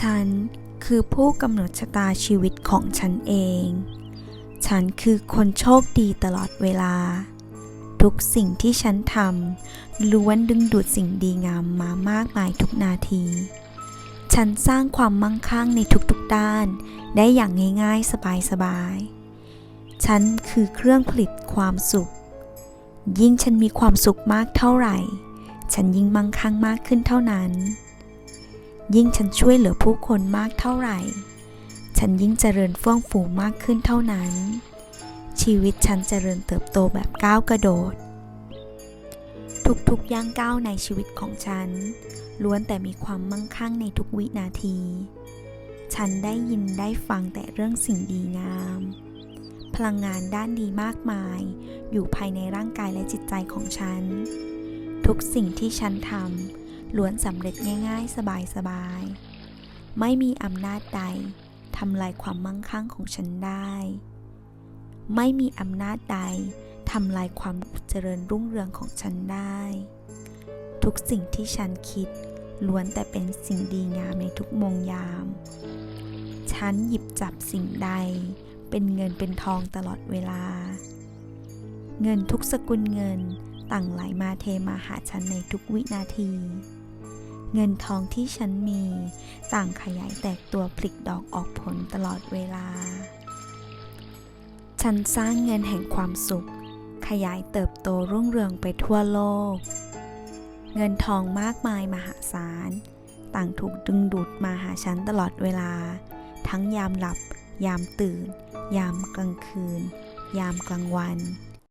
ฉันคือผู้กำหนดชะตาชีวิตของฉันเอง ฉันคือคนโชคดีตลอดเวลา ทุกสิ่งที่ฉันทำล้วนดึงดูดสิ่งดีงามมามากมายทุกนาที ฉันสร้างความมั่งคั่งในทุกๆด้าน ได้อย่างง่ายๆสบายๆ ฉันคือเครื่องผลิตความสุข ยิ่งฉันมีความสุขมากเท่าไหร่ ฉันยิ่งมั่งคั่งมากขึ้นเท่านั้น ยิ่งฉันช่วยเหลือผู้คนมากเท่าไหร่ ฉันยิ่งเจริญเฟื่องฟูมากขึ้นเท่านั้น ชีวิตฉันเจริญเติบโตแบบก้าวกระโดด ทุกๆย่างก้าวในชีวิตของฉัน ล้วนแต่มีความมั่งคั่งในทุกวินาที ฉันได้ยินได้ฟังแต่เรื่องสิ่งดีงาม พลังงานด้านดีมากมาย อยู่ภายในร่างกายและจิตใจของฉัน ทุกสิ่งที่ฉันทำ ล้วนสำเร็จง่าย ๆ สบายๆ ไม่มีอำนาจใดทำลายความมั่งคั่งของฉันได้ ไม่มีอำนาจใดทำลายความเจริญรุ่งเรืองของฉันได้ ทุกสิ่งที่ฉันคิดล้วนแต่เป็นสิ่งดีงามในทุกมงยาม ฉันหยิบจับสิ่งใด เป็นเงินเป็นทองตลอดเวลา เงินทุกสกุลเงินต่างไหลมาเทมาหาฉันในทุกวินาที เงินทองที่ฉันมี ต่างขยายแตกตัวผลิดอกออกผลตลอดเวลา ฉันสร้างเงินแห่งความสุข ขยายเติบโตรุ่งเรืองไปทั่วโลก เงินทองมากมายมหาศาล ต่างถูกดึงดูดมาหาฉันตลอดเวลา ทั้งยามหลับ ยามตื่น ยามกลางคืน ยามกลางวัน